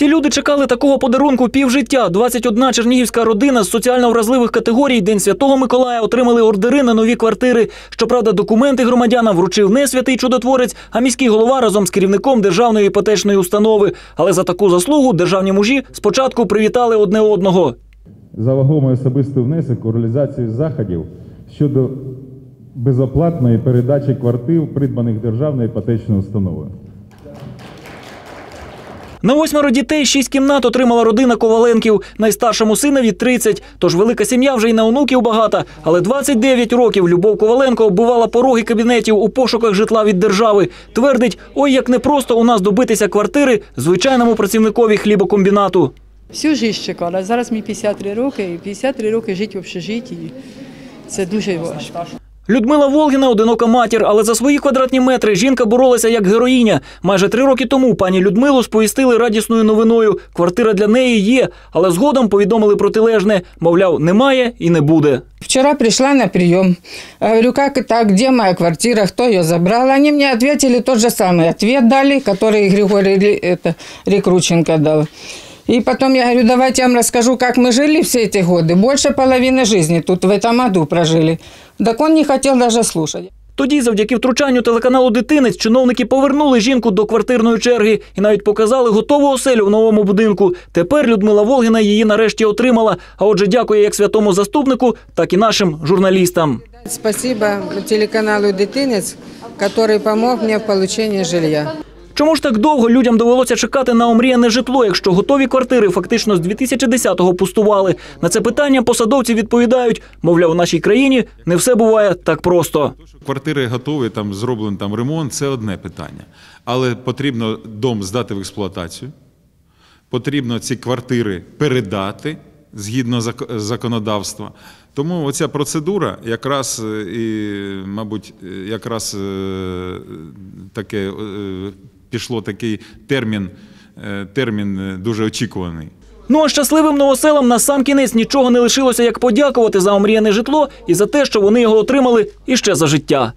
Ці люди чекали такого подарунку півжиття. 21 чернігівська родина з соціально вразливих категорій День Святого Миколая отримали ордери на нові квартири. Щоправда, документи громадянам вручив не святий чудотворець, а міський голова разом з керівником державної іпотечної установи. Але за таку заслугу державні мужі спочатку привітали одне одного. за вагомий особистий внесок у реалізацію заходів щодо безоплатної передачі квартир, придбаних державною іпотечною установою. На восьмеро дітей шість кімнат отримала родина Коваленків. Найстаршому синові 30, тож велика сім'я вже й на онуків багата. Але 29 років Любов Коваленко оббивала пороги кабінетів у пошуках житла від держави. Твердить, ой, як непросто у нас добитися квартири звичайному працівникові хлібокомбінату. Всю життя чекала. Зараз мені 53 роки, і 53 роки жити в общежитті. Це дуже важко. Людмила Волгіна одинока матір, але за свої квадратні метри жінка боролася як героїня. Майже три роки тому пані Людмилу сповістили радісною новиною. Квартира для неї є, але згодом повідомили протилежне. Мовляв, немає і не буде. Вчера пришла на прием. Говорю, как это, где моя квартира, кто ее забрал? Они мне ответили тот же самый ответ дали, который Григорий Ри- это, Рекрученко дал. И потом я говорю, давайте я вам расскажу, как мы жили все эти годы. Больше половины жизни тут в этом аду прожили. Так он не хотел даже слушать. Тоді, завдяки втручанню телеканалу Дитинець, чиновники повернули жінку до квартирної черги і навіть показали готову оселю в новому будинку. Тепер Людмила Волгіна її нарешті отримала. А отже, дякує як святому заступнику, так і нашим журналістам. Спасибо телеканалу «Дитинец», который помог мне в получении жилья. Чому ж так довго людям довелося чекати на омріяне житло, якщо готові квартири фактично з 2010-го пустували? На це питання посадовці відповідають: мовляв, у нашій країні не все буває так просто. Квартири готові, там зроблений там ремонт, це одне питання. Але потрібно дом здати в експлуатацію, потрібно ці квартири передати згідно законодавства. Тому оця процедура якраз е, і, мабуть, е, якраз е, таке пішло такий термін, е, термін е, дуже очікуваний. Ну а щасливим новоселам на сам кінець нічого не лишилося, як подякувати за омріяне житло і за те, що вони його отримали іще за життя.